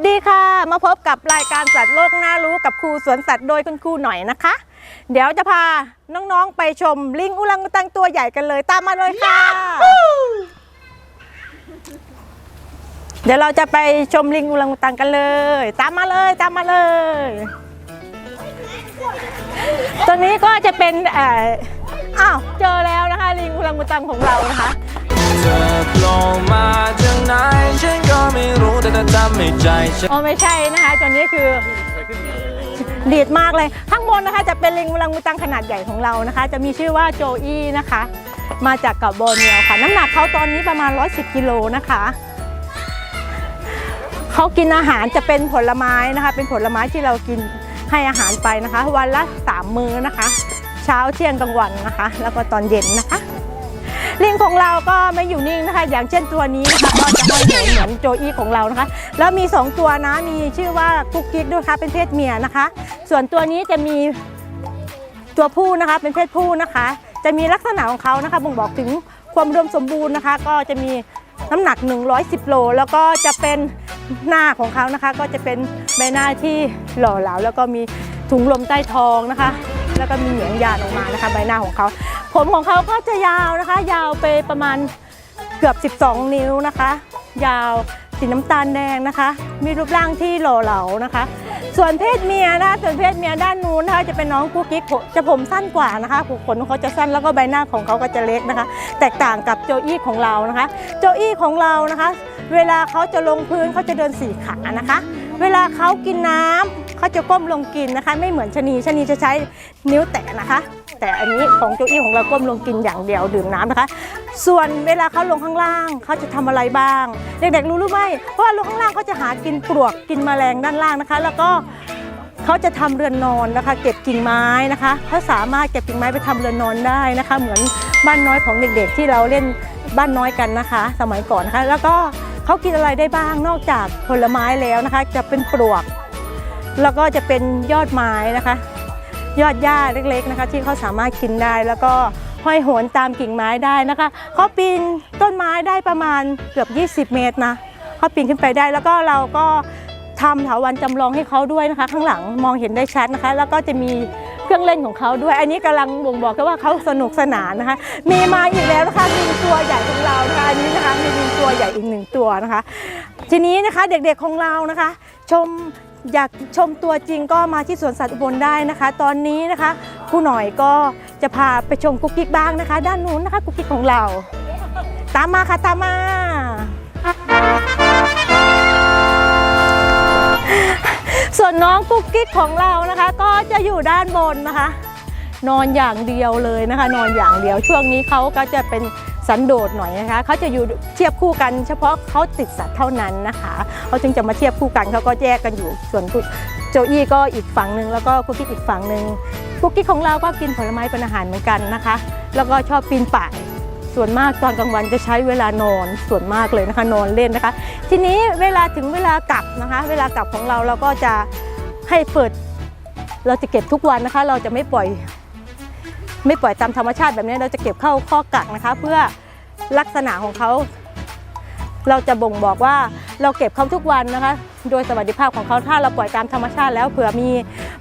วัสดีค่ะ มาพบกับรายการสัตว์โลกน่ารู้กับครูสวนสัตว์โดยคุณครูหน่อยนะคะ เดี๋ยวจะพาน้องๆไปชมลิงอุลังอุตังตัวใหญ่กันเลยตามมาเลยค่ะ เดี๋ยวเราจะไปชมลิงอุลังอุตังกันเลย ตามมาเลยตามมาเลยตัวนี้ก็จะเป็นเอ่ออ้าวเจอแล้วนะคะลิงอุลังอุตังของเรานะคะ เธอโผล่มาจากไหนฉันำให้ใจฉันอ๋อไม่ใช่นะคะตัวนี้คือดีดมากเลย ข้างบนนะคะจะเป็นลิงอุลังอุตังขนาดใหญ่ของเรานะคะ จะมีชื่อว่าโจอี้นะคะ มาจากเกาะโบเนียวค่ะ น้ำหนักเขาตอนนี้ประมาณ 110 กิโลนะคะเขากินอาหารจะเป็นผลไม้นะคะ เป็นผลไม้ที่เรากินให้อาหารไปนะคะ วันละสามมื้อนะคะ เช้าเที่ยงกลางวันนะคะ แล้วก็ตอนเย็นนะคะ ลิงของเราก็ไม่อยู่นิ่งนะคะ อย่างเช่นตัวนี้นะคะก็จะห้อยโหนเหมือนโจอี้ของเรานะคะ แล้วมี 2 ตัวนะมีชื่อว่ากุ๊กกิ๊กด้วยค่ะเป็นเพศเมียนะคะ ส่วนตัวนี้จะมีตัวผู้นะคะเป็นเพศผู้นะคะ จะมีลักษณะของเขานะคะบ่งบอกถึงความอุดมสมบูรณ์นะคะ ก็จะมีน้ำหนัก 110 โล แล้วก็จะเป็นหน้าของเขานะคะ ก็จะเป็นใบหน้าที่หล่อเหลาแล้วก็มีถุงลมใต้ท้องนะคะ แล้วก็มีเหนียงยานออกมานะคะ ใบหน้าของเขา ผมของเขาก็จะยาวนะคะ ยาวไปประมาณเกือบ 12 นิ้วนะคะ ยาวสีน้ำตาลแดงนะคะ มีรูปร่างที่หล่อเหลานะคะ ส่วนเพศเมียนะคะส่วนเพศเมียด้านนู้นนะคะจะเป็นน้องกุ๊กกิ๊กจะผมสั้นกว่านะคะขนของเขาจะสั้นแล้วก็ใบหน้าของเขาก็จะเล็กนะคะ แตกต่างกับโจอี้ของเรานะคะ โจอี้ของเรานะคะ เวลาเขาจะลงพื้นเขาจะเดินสี่ขานะคะ เวลาเขากินน้ำเขาจะก้มลงกินนะคะ ไม่เหมือนชะนีชะนีจะใช้นิ้วแตะนะคะ แต่อันนี้ของโจอี้ของเราก้มลงกินอย่างเดียวดื่มน้ำนะคะ ส่วนเวลาเขาลงข้างล่างเขาจะทำอะไรบ้าง เด็กๆรู้หรือไม่เพราะว่าลงข้างล่างเขาจะหากินปลวกกินแมลงด้านล่างนะคะ แล้วก็เขาจะทำเรือนนอนนะคะ เก็บกิ่งไม้นะคะเขาสามารถเก็บกิ่งไม้ไปทำเรือนนอนได้นะคะ เหมือนบ้านน้อยของเด็กๆ ที่เราเล่นบ้านน้อยกันนะคะ สมัยก่อนนะคะ แล้วก็ เขากินอะไรได้บ้างนอกจากผลไม้แล้วนะคะ จะเป็นปลวก แล้วก็จะเป็นยอดไม้นะคะ ยอดหญ้าเล็กๆนะคะ ที่เขาสามารถกินได้แล้วก็ห้อยโหนตามกิ่งไม้ได้นะคะเขาปีนต้นไม้ได้ประมาณเกือบ 20 เมตรนะเขาปีนขึ้นไปได้แล้วก็เราก็ทำเถาวันจำลองให้เขาด้วยนะคะ ข้างหลังมองเห็นได้ชัดนะคะ แล้วก็จะมี รื่องเล่นของเขาด้วย อันนี้กำลังบ่งบอกว่าเขาสนุกสนานนะคะ มีมาอีกแล้วนะคะมีตัวใหญ่ของเรานะคะอันนี้นะคะมีลิงตัวใหญ่อีกหนึ่งตัวนะคะ ทีนี้นะคะเด็กๆของเรานะคะ ชมอยากชมตัวจริงก็มาที่สวนสัตว์อุบลได้นะคะ ตอนนี้นะคะครูหน่อยก็จะพาไปชมกุ๊กกิ๊กบ้างนะคะ ด้านนู้นนะคะกุ๊กกิ๊กของเรา ตามมาค่ะตามมา ส่วนน้องกุ๊กกิ๊กของเรานะคะ ก็จะอยู่ด้านบนนะคะ นอนอย่างเดียวเลยนะคะ นอนอย่างเดียวช่วงนี้เขาก็จะเป็นสันโดษหน่อยนะคะเขาจะอยู่เทียบคู่กันเฉพาะเขาติดสัตว์เท่านั้นนะคะเขาจึงจะมาเทียบคู่กันเขาก็แยกกันอยู่ส่วนโจอี้ก็อีกฝั่งหนึ่งแล้วก็กุ๊กกิ๊กอีกฝั่งหนึ่งกุ๊กกิ๊กของเราก็กินผลไม้เป็นอาหารเหมือนกันนะคะ แล้วก็ชอบปีนป่าย ส่วนมากตอนกลางวันจะใช้เวลานอนส่วนมากเลยนะคะ นอนเล่นนะคะ ทีนี้เวลาถึงเวลากลับนะคะ เวลากลับของเราเราก็จะให้เปิด เราจะเก็บทุกวันนะคะ เราจะไม่ปล่อย ไม่ปล่อยตามธรรมชาติแบบนี้เราจะเก็บเข้าข้อกักนะคะ เพื่อลักษณะของเขาเราจะบ่งบอกว่าเราเก็บเขาทุกวันนะคะ โดยสวัสดิภาพของเขาถ้าเราปล่อยตามธรรมชาติแล้วเผื่อมี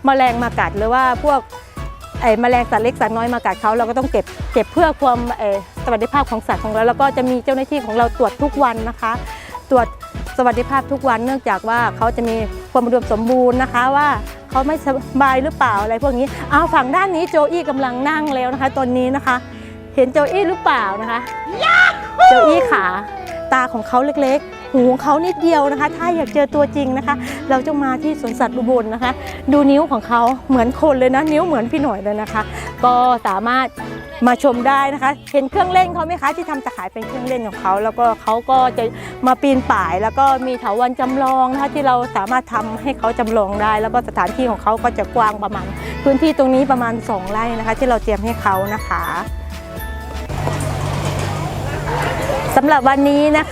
แมลงมากัดหรือว่าพวก ไอ้แมลงสัตว์เล็กสัตว์น้อยมากัดเขาเราก็ต้องเก็บเก็บเพื่อความเอ่อสวัสดิภาพของสัตว์ของเราแล้วก็จะมีเจ้าหน้าที่ของเราตรวจทุกวันนะคะ ตรวจสวัสดิภาพทุกวันเนื่องจากว่าเขาจะมีความอุดมสมบูรณ์นะคะว่าเขาไม่สบายหรือเปล่าอะไรพวกนี้เอาฝั่งด้านนี้โจอี้กำลังนั่งแล้วนะคะ ตอนนี้นะคะ เห็นโจอี้หรือเปล่านะคะ โจอี้ขาตาของเขาเล็กๆ หูของเขานิดเดียวนะคะ ถ้าอยากเจอตัวจริงนะคะ เราจะมาที่สวนสัตว์อุบลนะคะ ดูนิ้วของเขาเหมือนคนเลยนะ นิ้วเหมือนพี่หน่อยเลยนะคะ ก็สามารถมาชมได้นะคะ เห็นเครื่องเล่นเขาไหมคะที่ทำตะข่ายเป็นเครื่องเล่นของเขา แล้วก็เขาก็จะมาปีนป่าย แล้วก็มีเถาวันจำลองนะคะที่เราสามารถทำให้เขาจำลองได้ แล้วก็สถานที่ของเขาก็จะกว้างประมาณ พื้นที่ตรงนี้ประมาณ 2 ไร่นะคะ ที่เราเตรียมให้เขานะคะสำหรับวันนี้นะ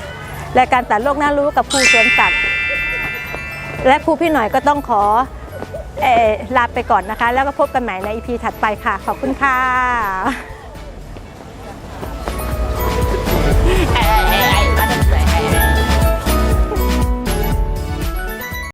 รายการตัดโลกน่ารู้กับครูสวนสัตว์และครูพี่หน่อยก็ต้องขออลาไปก่อนนะคะ แล้วก็พบกันใหม่ในอีพีถัดไปค่ะ ขอบคุณค่ะ